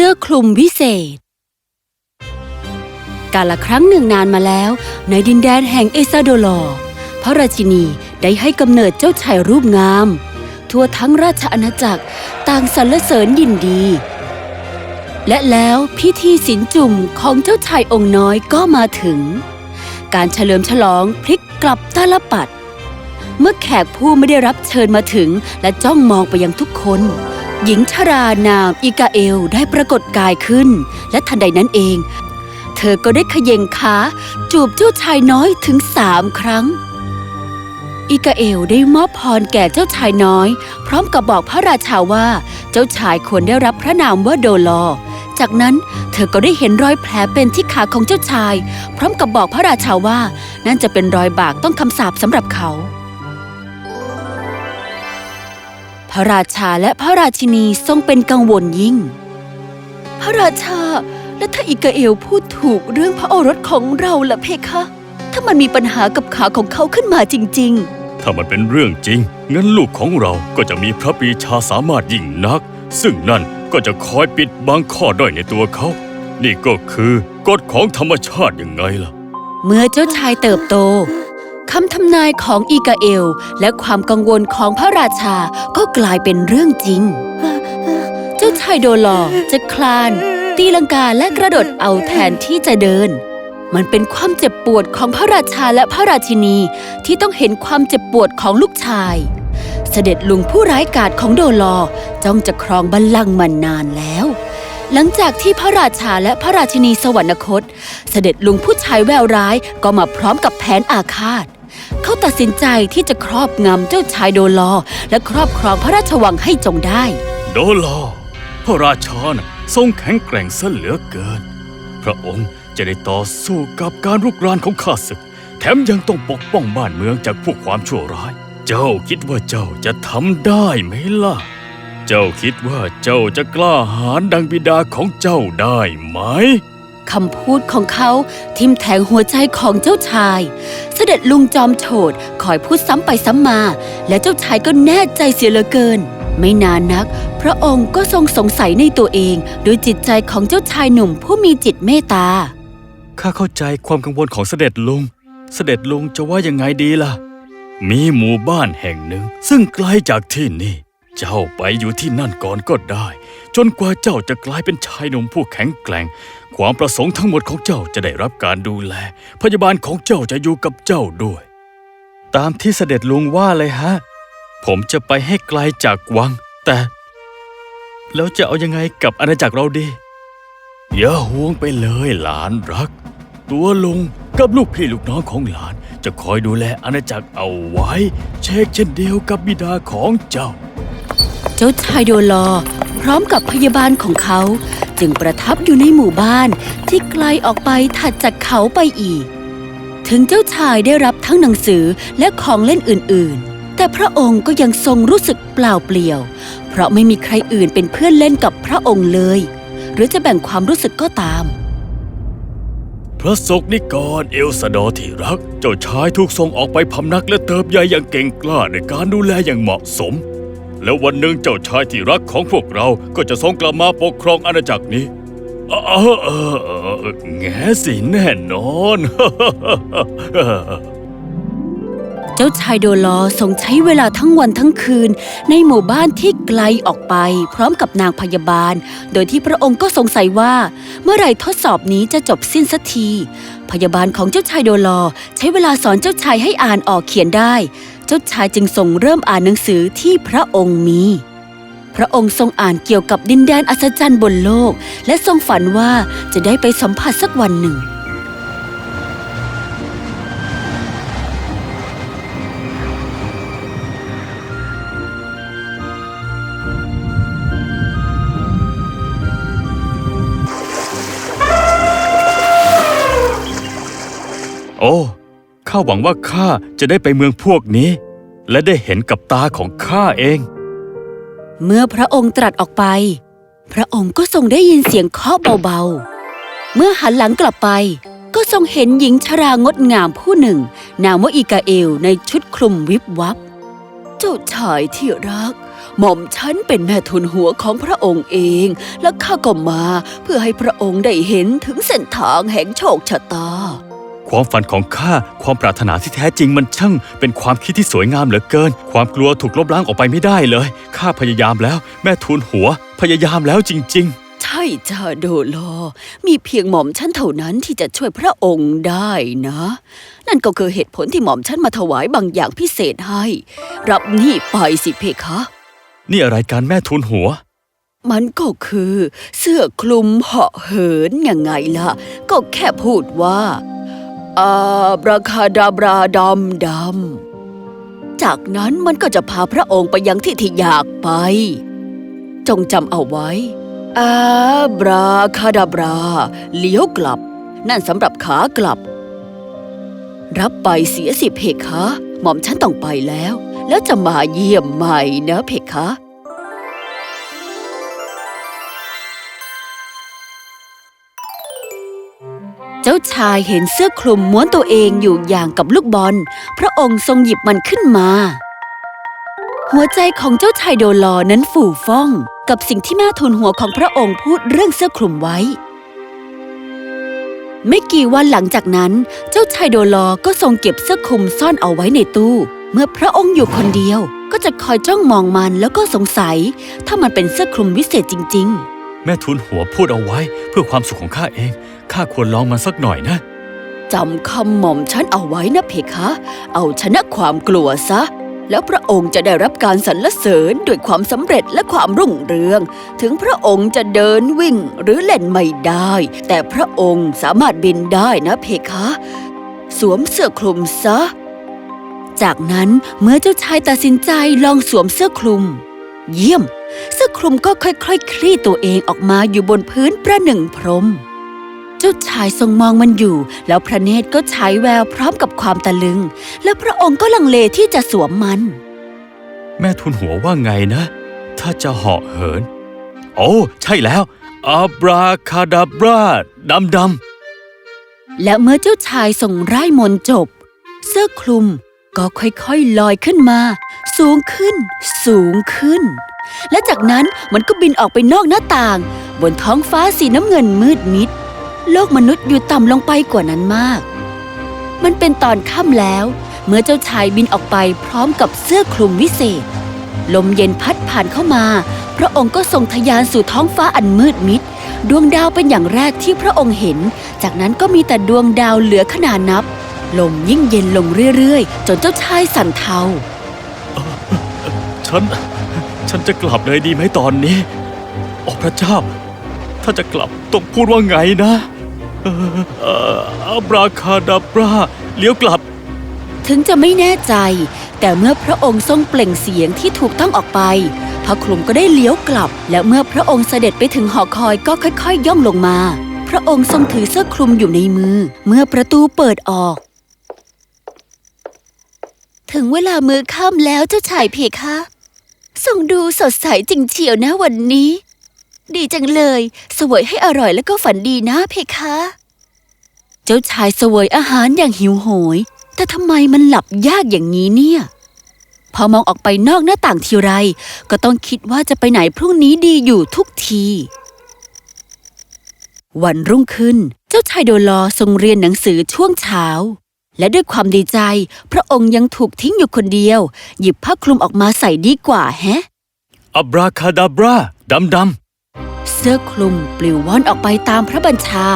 สื้อคลุมวิเศษ กาละครั้งหนึ่งนานมาแล้ว ในดินแดนแห่งเอซาโดลอร์พระราชินีได้ให้กำเนิดเจ้าชายรูปงาม ทั่วทั้งราชอาณาจักรต่างสรรเสริญยินดี และแล้วพิธีสินจุ่มของเจ้าชายองค์น้อยก็มาถึง การเฉลิมฉลองพลิกกลับตาลปัด เมื่อแขกผู้ไม่ได้รับเชิญมาถึงและจ้องมองไปยังทุกคน หญิงชรานามอิกาเอลได้ปรากฏกายขึ้น และทันใดนั้นเอง เธอก็ได้ขย่งขาจูบเจ้าชายน้อยถึงสามครั้ง อิกาเอลได้มอบพรแก่เจ้าชายน้อย พร้อมกับบอกพระราชาว่าเจ้าชายควรได้รับพระนามว่าโดลอ จากนั้นเธอก็ได้เห็นรอยแผลเป็นที่ขาของเจ้าชาย พร้อมกับบอกพระราชาว่านั่นจะเป็นรอยบากต้องคำสาปสำหรับเขา ระราชาและพระราชินีทรงเป็นกังวลยิ่ง พระราชาและถ้าอิกาเอลพูดถูกเรื่องพระโอรสของเราล่ะเพคะ ถ้ามันมีปัญหากับขาของเขาขึ้นมาจริงถ้ามันเป็นเรื่องจริง งั้นลูกของเราก็จะมีพระปรีชาสามารถยิ่งนัก ซึ่งนั่นก็จะคอยปิดบังข้อด้อยในตัวเขา นี่ก็คือกฎของธรรมชาติยังไงล่ะๆเมื่อเจ้าชายเติบโต คำทำนายของอิกาเอล และความกังวลของพระราชาก็กลายเป็นเรื่องจริง เจ้าชายโดลอจะคลาน ตีลังกาและกระโดดเอาแทนที่จะเดิน มันเป็นความเจ็บปวดของพระราชาและพระราชินีที่ต้องเห็นความเจ็บปวดของลูกชาย เสด็จลุงผู้ร้ายกาจของโดลอจ้องจะครองบัลลังก์มานานแล้วหลังจากที่พระราชาและพระราชินีสวรรคต เสด็จลุงผู้ชายแววร้ายก็มาพร้อมกับแผนอาฆาต เขาตัดสินใจที่จะครอบงำเจ้าชายโดลอ และครอบครองพระราชวังให้จงได้ โดลอ พระราชานะทรงแข็งแกร่งซะเหลือเกิน พระองค์จะได้ต่อสู้กับการรุกรานของข้าศึก แถมยังต้องปกป้องบ้านเมืองจากพวกความชั่วร้าย เจ้าคิดว่าเจ้าจะทำได้ไหมล่ะ เจ้าคิดว่าเจ้าจะกล้าหาญดังบิดาของเจ้าได้ไหม คำพูดของเขาทิ่มแทงหัวใจของเจ้าชาย เสด็จลุงจอมโฉดคอยพูดซ้ำไปซ้ำมา และเจ้าชายก็แน่ใจเสียเหลือเกิน ไม่นานนัก พระองค์ก็ทรงสงสัยในตัวเองด้วยจิตใจของเจ้าชายหนุ่มผู้มีจิตเมตตาข้าเข้าใจความกังวลของเสด็จลุง เสด็จลุงจะว่ายังไงดีล่ะ มีหมู่บ้านแห่งหนึ่ง ซึ่งไกลจากที่นี่ เจ้าไปอยู่ที่นั่นก่อนก็ได้ จนกว่าเจ้าจะกลายเป็นชายหนุ่มผู้แข็งแกร่ง ความประสงค์ทั้งหมดของเจ้าจะได้รับการดูแล พยาบาลของเจ้าจะอยู่กับเจ้าด้วย ตามที่เสด็จลุงว่าเลยฮะ ผมจะไปให้ไกลจากวัง แต่ แล้วจะเอายังไงกับอาณาจักรเราดี อย่าห่วงไปเลยหลานรัก ตัวลุงกับลูกพี่ลูกน้องของหลาน จะคอยดูแลอาณาจักรเอาไว้ เช็คเช่นเดียวกับบิดาของเจ้า เจ้าชายโดลอ พร้อมกับพยาบาลของเขา จึงประทับอยู่ในหมู่บ้านที่ไกลออกไปถัดจากเขาไปอีก ถึงเจ้าชายได้รับทั้งหนังสือและของเล่นอื่นๆ แต่พระองค์ก็ยังทรงรู้สึกเปล่าเปลี่ยว เพราะไม่มีใครอื่นเป็นเพื่อนเล่นกับพระองค์เลย หรือจะแบ่งความรู้สึกก็ตามพระศกนิกรเอลซาดอที่รัก เจ้าชายถูกส่งออกไปพำนักและเติบใหญ่อย่างเก่งกล้าในการดูแลอย่างเหมาะสม แล้ววันหนึ่งเจ้าชายที่รักของพวกเราก็จะทรงกลับมาปกครองอาณาจักรนี้เออเออแง่สิแน่นอน เจ้าชายโดลอทรงใช้เวลาทั้งวันทั้งคืน ในหมู่บ้านที่ไกลออกไป พร้อมกับนางพยาบาล โดยที่พระองค์ก็สงสัยว่า เมื่อไหร่ทดสอบนี้จะจบสิ้นสักที พยาบาลของเจ้าชายโดลอใช้เวลาสอนเจ้าชายให้อ่านออกเขียนได้ เจ้าชายจึงทรงเริ่มอ่านหนังสือที่พระองค์มี พระองค์ทรงอ่านเกี่ยวกับดินแดนอัศจรรย์บนโลก และทรงฝันว่าจะได้ไปสัมผัสสักวันหนึ่งโอ้ ข้าหวังว่าข้าจะได้ไปเมืองพวกนี้ และได้เห็นกับตาของข้าเอง เมื่อพระองค์ตรัสออกไป พระองค์ก็ทรงได้ยินเสียงเคาะเบาๆ เมื่อหันหลังกลับไป ก็ทรงเห็นหญิงชรางดงามผู้หนึ่ง นามว่าอีกาเอลในชุดคลุมวิบวับ เจ้าชายที่รัก หม่อมฉันเป็นแม่ทุนหัวของพระองค์เอง และข้าก็มาเพื่อให้พระองค์ได้เห็นถึงเส้นทางแห่งโชคชะตา ความฝันของข้าความปรารถนาที่แท้จริงมันช่างเป็นความคิดที่สวยงามเหลือเกิน ความกลัวถูกลบล้างออกไปไม่ได้เลยข้าพยายามแล้ว แม่ทูลหัว พยายามแล้วจริงใช่จ้าโดโล มีเพียงหม่อมฉันเท่านั้นที่จะช่วยพระองค์ได้นะ นั่นก็คือเหตุผลที่หม่อมฉันมาถวายบางอย่างพิเศษให้ รับนี่ไปสิเพคะๆนี่อะไรการแม่ทูลหัว มันก็คือ เสื้อคลุมเหาะเหินยังไงล่ะ ก็แค่พูดว่า อาบราคาดาบราดำดำ จากนั้นมันก็จะพาพระองค์ไปยังที่ที่อยากไป จงจำเอาไว้อาบราคาดาบรา เลี้ยวกลับ นั่นสำหรับขากลับ รับไปเสียสิเพคะ หม่อมฉันต้องไปแล้ว แล้วจะมาเยี่ยมใหม่นะเพคะาชายเห็นเสื้อคลุมม้วนตัวเองอยู่อย่างกับลูกบอล พระองค์ทรงหยิบมันขึ้นมา หัวใจของเจ้าชายโดลอนั้นฝูฟ้อง กับสิ่งที่แม่ทูลหัวของพระองค์พูดเรื่องเสื้อคลุมไว้ ไม่กี่วันหลังจากนั้น เจ้าชายโดลอก็ทรงเก็บเสื้อคลุมซ่อนเอาไว้ในตู้ เมื่อพระองค์อยู่คนเดียวก็จะคอยจ้องมองมันแล้วก็สงสัย ถ้ามันเป็นเสื้อคลุมวิเศษจริง ๆ แม่ทูลหัวพูดเอาไว้เพื่อความสุขของข้าเอง ข้าควรลองมันสักหน่อยนะ จำคำหม่อมฉันเอาไว้นะเพคะ เอาชนะความกลัวซะ แล้วพระองค์จะได้รับการสรรเสริญด้วยความสำเร็จและความรุ่งเรือง ถึงพระองค์จะเดินวิ่งหรือเล่นไม่ได้ แต่พระองค์สามารถบินได้นะเพคะ สวมเสื้อคลุมซะ จากนั้นเมื่อเจ้าชายตัดสินใจลองสวมเสื้อคลุม เยี่ยม เสื้อคลุมก็ค่อยๆคลี่ตัวเองออกมาอยู่บนพื้นประหนึ่งพรม เจ้าชายทรงมองมันอยู่ แล้วพระเนตรก็ฉายแววพร้อมกับความตะลึง และพระองค์ก็ลังเลที่จะสวมมัน แม่ทูลหัวว่าไงนะ ถ้าจะเหาะเหิน โอ้ใช่แล้วอับราคาดาบราดำดำและเมื่อเจ้าชายส่งไร้มนต์จบ เสื้อคลุมก็ค่อยๆลอยขึ้นมา สูงขึ้น สูงขึ้น และจากนั้นมันก็บินออกไปนอกหน้าต่าง บนท้องฟ้าสีน้ำเงินมืดมิด โลกมนุษย์อยู่ต่ำลงไปกว่านั้นมาก มันเป็นตอนค่ำแล้ว เมื่อเจ้าชายบินออกไปพร้อมกับเสื้อคลุมวิเศษ ลมเย็นพัดผ่านเข้ามา พระองค์ก็ส่งทยานสู่ท้องฟ้าอันมืดมิด ดวงดาวเป็นอย่างแรกที่พระองค์เห็น จากนั้นก็มีแต่ดวงดาวเหลือขนาดนับ ลมยิ่งเย็นลงเรื่อยๆ จนเจ้าชายสั่นเทาฉัน ฉันจะกลับเลยดีไหมตอนนี้ โอ้พระเจ้า ถ้าจะกลับต้องพูดว่าไงนะอับราคาดาบราเลี้ยวกลับ ถึงจะไม่แน่ใจ แต่เมื่อพระองค์ทรงเปล่งเสียงที่ถูกต้องออกไป พระคลุมก็ได้เลี้ยวกลับ และเมื่อพระองค์เสด็จไปถึงหอคอยก็ค่อยๆย่องลงมา พระองค์ทรงถือเสื้อคลุมอยู่ในมือ เมื่อประตูเปิดออก ถึงเวลามือค่ำแล้วเจ้าชายเพคะ ทรงดูสดใสจริงเชียวนะวันนี้ ดีจังเลย สวยให้อร่อยแล้วก็ฝันดีนะเพคะ เจ้าชายสวยอาหารอย่างหิวโหย แต่ทำไมมันหลับยากอย่างนี้เนี่ย พอมองออกไปนอกหน้าต่างทีไร ก็ต้องคิดว่าจะไปไหนพรุ่งนี้ดีอยู่ทุกที วันรุ่งขึ้น เจ้าชายโดลอทรงเรียนหนังสือช่วงเช้า และด้วยความดีใจ พระองค์ยังถูกทิ้งอยู่คนเดียว หยิบผ้าคลุมออกมาใส่ดีกว่าแฮะ อับราคาดาบราดำดเสื้อคลุมปลิวว่อนออกไปตามพระบัญชา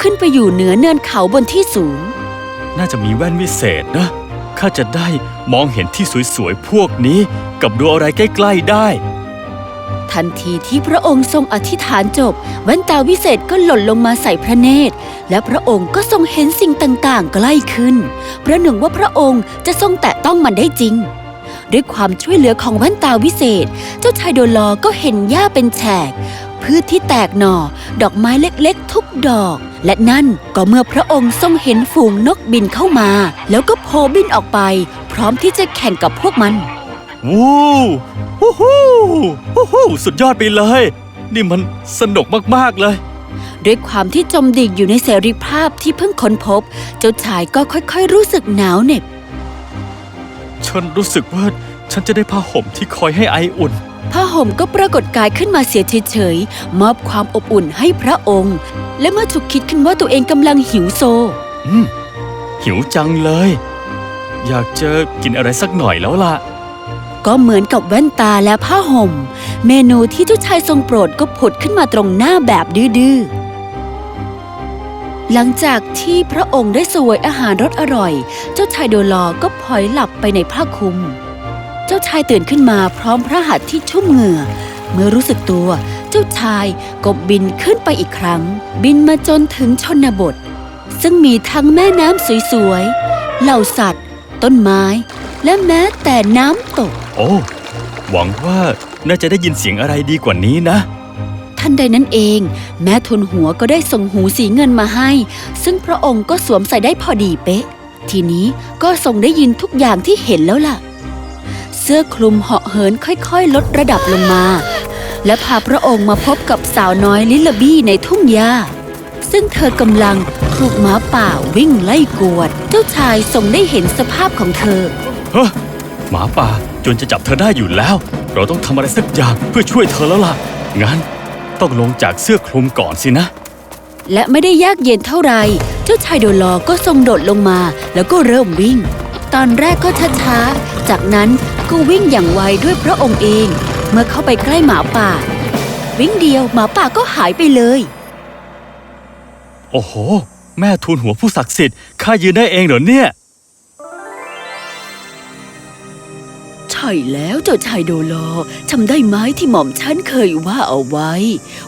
ขึ้นไปอยู่เหนือเนินเขาบนที่สูงำน่าจะมีแว่นวิเศษนะ ข้าจะได้มองเห็นที่สวยๆ พวกนี้ กับดูอะไรใกล้ๆได้ ทันทีที่พระองค์ทรงอธิษฐานจบ แว่นตาวิเศษก็หล่นลงมาใส่พระเนตร และพระองค์ก็ทรงเห็นสิ่งต่างๆ ใกล้ขึ้นประหนึ่งว่าพระองค์จะทรงแตะต้องมันได้จริง ด้วยความช่วยเหลือของแว่นตาวิเศษ เจ้าชายโดลอก็เห็นหญ้าเป็นแฉก พืชที่แตกหน่อ ดอกไม้เล็กๆ ทุกดอก และนั่นก็เมื่อพระองค์ทรงเห็นฝูงนกบินเข้ามา แล้วก็โผบินออกไป พร้อมที่จะแข่งกับพวกมัน วู้ฮู้ฮู้ฮู้ฮู้สุดยอดไปเลย นี่มันสนุกมากๆเลย ด้วยความที่จมดิ่งอยู่ในเสรีภาพที่เพิ่งค้นพบ เจ้าชายก็ค่อยๆรู้สึกหนาวเหน็บ ฉันรู้สึกว่าฉันจะได้ผ้าห่มที่คอยให้ไออุ่น ผ้าห่มก็ปรากฏกายขึ้นมาเสียเฉยๆมอบความอบอุ่นให้พระองค์ และเมื่อฉุกคิดขึ้นว่าตัวเองกำลังหิวโซ อืมหิวจังเลย อยากจะกินอะไรสักหน่อยแล้วล่ะ ก็เหมือนกับแว่นตาและผ้าห่ม เมนูที่เจ้าชายทรงโปรดก็ผุดขึ้นมาตรงหน้าแบบดื้อหลังจากที่พระองค์ได้สวยอาหารรสอร่อย เจ้าชายโดลอก็พลอยหลับไปในผ้าคลุม เจ้าชายตื่นขึ้นมาพร้อมพระหัตถ์ที่ชุ่มเหงื่อ เมื่อรู้สึกตัว เจ้าชายก็บินขึ้นไปอีกครั้ง บินมาจนถึงชนบท ซึ่งมีทั้งแม่น้ำสวยๆ เหล่าสัตว์ ต้นไม้ และแม้แต่น้ำตก อ้ หวังว่าน่าจะได้ยินเสียงอะไรดีกว่านี้นะทันใดนั้นเอง แม้ทุนหัวก็ได้ส่งหูสีเงินมาให้ ซึ่งพระองค์ก็สวมใส่ได้พอดีเป๊ะ ทีนี้ก็ทรงได้ยินทุกอย่างที่เห็นแล้วล่ะ เสื้อคลุมเหาะเหินค่อยๆ ลดระดับลงมา และพาพระองค์มาพบกับสาวน้อยลิลลาบี้ในทุ่งหญ้าซึ่งเธอกำลังถูกหมาป่าวิ่งไล่กวด เจ้าชายทรงได้เห็นสภาพของเธอเฮ้อหมาป่า จนจะจับเธอได้อยู่แล้ว เราต้องทำอะไรสักอย่างเพื่อช่วยเธอแล้วล่ะ งั้นต้องลงจากเสื้อคลุมก่อนสินะ และไม่ได้ยากเย็นเท่าไหร่เจ้าชายโดลอก็ทรงโดดลงมาแล้วก็เริ่มวิ่ง ตอนแรกก็ช้าๆ จากนั้นก็วิ่งอย่างไวด้วยพระองค์เอง เมื่อเข้าไปใกล้หมาป่า วิ่งเดียวหมาป่าก็หายไปเลย โอ้โห แม่ทูลหัวผู้ศักดิ์สิทธิ์ข้ายืนได้เองเหรอเนี่ย ใช่แล้วเจ้าชายโดโลจำได้ไหมที่หม่อมฉันเคยว่าเอาไว้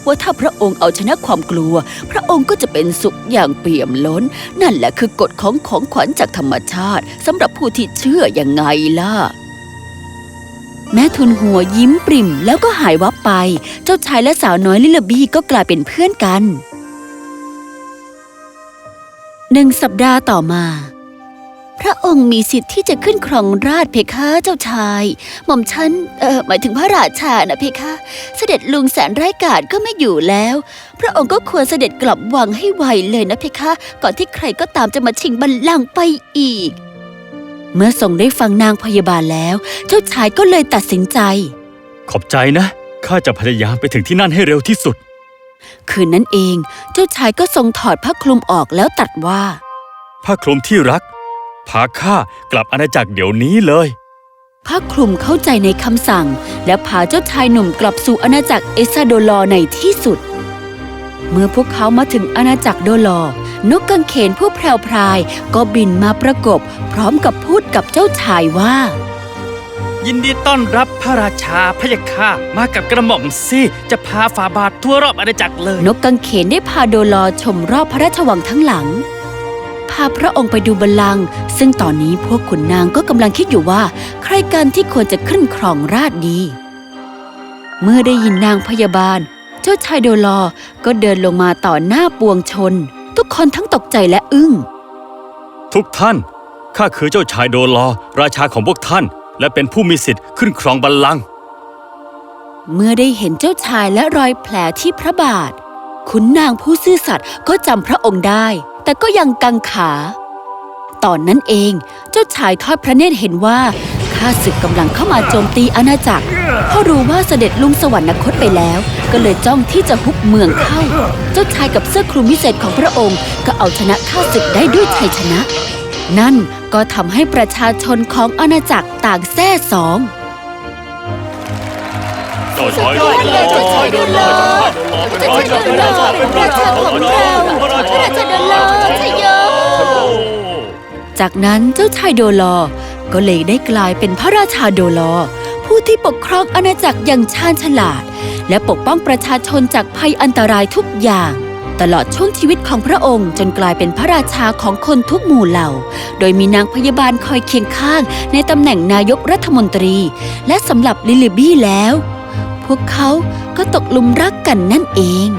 ว่าถ้าพระองค์เอาชนะความกลัว พระองค์ก็จะเป็นสุขอย่างเปี่ยมล้น นั่นแหละคือกฎของของขวัญจากธรรมชาติสำหรับผู้ที่เชื่อยังไงล่ะ แม่ทุนหัวยิ้มปริ่มแล้วก็หายวับไป เจ้าชายและสาวน้อยลิลลาบี้ก็กลายเป็นเพื่อนกันหนึ่งสัปดาห์ต่อมา พระองค์มีสิทธิ์ที่จะขึ้นครองราชย์เพคะเจ้าชาย หม่อมฉันเอ่อหมายถึงพระราชานะเพคะ เสด็จลุงแสนไร้กาจก็ไม่อยู่แล้ว พระองค์ก็ควรเสด็จกลับวังให้ไวเลยนะเพคะ ก่อนที่ใครก็ตามจะมาชิงบัลลังก์ไปอีก เมื่อทรงได้ฟังนางพยาบาลแล้ว เจ้าชายก็เลยตัดสินใจ ขอบใจนะข้าจะพยายามไปถึงที่นั่นให้เร็วที่สุด คืนนั้นเองเจ้าชายก็ทรงถอดผ้าคลุมออกแล้วตรัดว่า ผ้าคลุมที่รัก พาข้ากลับอาณาจักรเดี๋ยวนี้เลยผ้าคลุมเข้าใจในคำสั่ง และพาเจ้าชายหนุ่มกลับสู่อาณาจักรเอซาโดลอในที่สุด เมื่อพวกเขามาถึงอาณาจักรโดลอนกกังเขนผู้แพรวพรายก็บินมาประกบ พร้อมกับพูดกับเจ้าชายว่า ยินดีต้อนรับพระราชาพะยะค่ะมากับกระหม่อมสิจะพาฝาบาททั่วรอบอาณาจักรเลย นกกังเขนได้พาโดลอชมรอบพระราชวังทั้งหลัง พาพระองค์ไปดูบัลลังก์ซึ่งตอนนี้พวกขุนนางก็กำลังคิดอยู่ว่า ใครกันที่ควรจะขึ้นครองราชย์ดี เมื่อได้ยินนางพยาบาล เจ้าชายโดลอก็เดินลงมาต่อหน้าปวงชน ทุกคนทั้งตกใจและอึ้ง ทุกท่าน ข้าคือเจ้าชายโดลอราชาของพวกท่าน และเป็นผู้มีสิทธิ์ขึ้นครองบัลลังก์เมื่อได้เห็นเจ้าชายและรอยแผลที่พระบาทขุนนางผู้ซื่อสัตย์ก็จำพระองค์ได้ แต่ก็ยังกังขา ตอนนั้นเองเจ้าชายทอดพระเนตรเห็นว่าข้าศึกกำลังเข้ามาโจมตีอาณาจักรเพราะรู้ว่าเสด็จลุงสวรรคตไปแล้ว ก็เลยจ้องที่จะฮุบเมืองเข้า เจ้าชายกับเสื้อคลุมวิเศษของพระองค์ ก็เอาชนะข้าศึกได้ด้วยชัยชนะ นั่นก็ทำให้ประชาชนของอาณาจักรต่างแซ่สอง เจ้าชายโดลอเจ้าชายโดลอเจ้าชายโดลอเป็นราชาของเราพระราชาโดลอชัยโยจากนั้นเจ้าชายโดลอก็เลยได้กลายเป็นพระราชาโดลอ ผู้ที่ปกครองอาณาจักรอย่างชาญฉลาด และปกป้องประชาชนจากภัยอันตรายทุกอย่าง ตลอดช่วงชีวิตของพระองค์จนกลายเป็นพระราชาของคนทุกหมู่เหล่า โดยมีนางพยาบาลคอยเคียงข้างในตำแหน่งนายกรัฐมนตรี และสำหรับลิลลี่บี้แล้ว พวกเขาก็ตกหลุมรักกันนั่นเอง